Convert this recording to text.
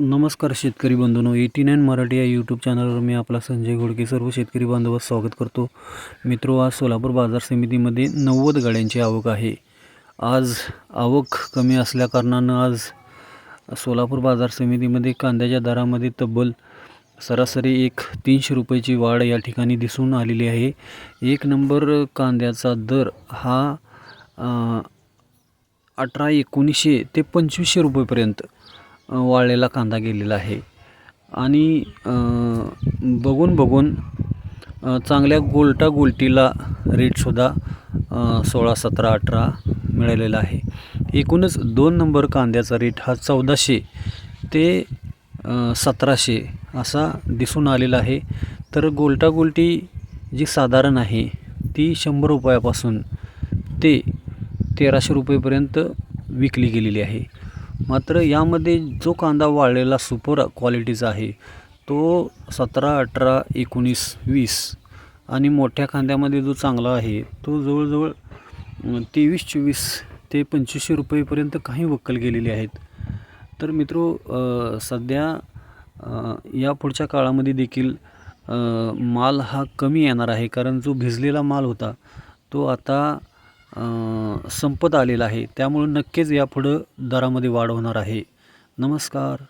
नमस्कार शेतकरी बंधूनो eighty nine Marathi या यूट्यूब चॅनलवर मी आपला संजय घोडके. सर्व शेतकरी बांधवास स्वागत करतो. मित्रो आज सोलापूर बाजार समितीमध्ये नव्वद गाड्यांची आवक आहे. आज आवक कमी असल्याकारणानं आज सोलापूर बाजार समितीमध्ये कांद्याच्या दरामध्ये तब्बल सरासरी एक तीनशे रुपयाची वाढ या ठिकाणी दिसून आलेली आहे. एक नंबर कांद्याचा दर हा अठरा एकोणीसशे ते पंचवीसशे रुपयेपर्यंत वाळलेला कांदा गेलेला आहे. आणि बघून बघून चांगल्या गोलटा गोलटीला रेटसुद्धा सोळा सतरा अठरा मिळालेला आहे. एकूणच दोन नंबर कांद्याचा रेट हा चौदाशे ते सतराशे असा दिसून आलेला आहे. तर गोलटा गोलटी जी साधारण आहे ती शंभर रुपयापासून ते तेराशे रुपयेपर्यंत विकली गेलेली आहे. मात्र यामध्ये जो कांदा वाळलेला सुपर क्वालिटीचा आहे तो सतरा अठरा एकोणीस वीस आणि मोठ्या कांद्यामध्ये जो चांगला आहे तो जवळजवळ तेवीस चोवीस ते पंचवीसशे रुपयेपर्यंत काही वक्कल गेलेले आहेत. तर मित्रो सध्या या पुढच्या काळामध्ये देखील माल हा कमी येणार आहे कारण जो भिजलेला माल होता तो आता संपत आलेला आहे. त्यामुळं नक्कीच यापुढं दरामध्ये वाढ होणार आहे. नमस्कार.